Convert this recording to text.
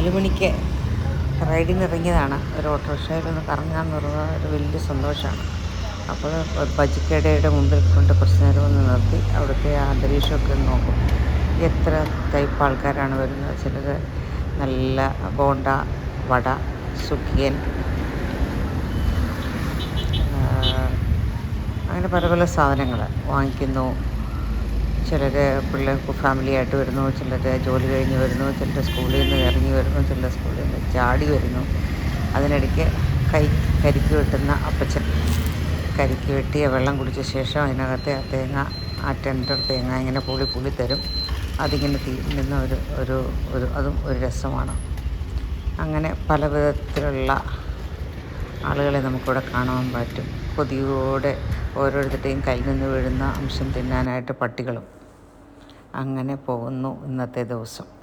നാല് മണിക്ക് റൈഡിന് ഇറങ്ങിയതാണ് ഒരു ഓട്ടോറിക്ഷയിൽ ഒന്ന് കറങ്ങാമെന്ന് പറഞ്ഞാൽ ഒരു വലിയ സന്തോഷമാണ്. അപ്പോൾ ബജിക്കടയുടെ മുമ്പിൽ കൊണ്ട് കുറച്ച് നേരം ഒന്ന് നിർത്തി. അവിടുത്തെ അന്തരീക്ഷമൊക്കെ നോക്കും. എത്ര ടൈപ്പ് ആൾക്കാരാണ് വരുന്നത്. ചിലർ നല്ല ബോണ്ട വട സുഖിയൻ അങ്ങനെ പല പല സാധനങ്ങൾ വാങ്ങിക്കുന്നു. ചിലർ പിള്ളേർക്ക് ഫാമിലി ആയിട്ട് വരുന്നു ചിലർ ജോലി കഴിഞ്ഞ് വരുന്നു ചിലർ സ്കൂളിൽ നിന്ന് ഇറങ്ങി വരുന്നു ചിലർ സ്കൂളിൽ നിന്ന് ചാടി വരുന്നു. അതിനിടയ്ക്ക് കൈ കരിക്ക് വെട്ടുന്ന അപ്പച്ചൻ. കരിക്ക് വെട്ടിയ വെള്ളം കുടിച്ച ശേഷം അതിനകത്തെ ആ തേങ്ങ ആ ടെൻഡർ തേങ്ങ ഇങ്ങനെ പുളി പുളി തരും. അതിങ്ങനെ തീരുന്ന ഒരു ഒരു ഒരു അതും ഒരു രസമാണ്. അങ്ങനെ പല വിധത്തിലുള്ള ആളുകളെ നമുക്കിവിടെ കാണാൻ പറ്റും. കൊതിയോടെ ഓരോരുത്തരുടെയും കയ്യിൽ നിന്ന് വീഴുന്ന അംശം തിന്നാനായിട്ട് പട്ടികളും. അങ്ങനെ പോകുന്നു ഇന്നത്തെ ദിവസം.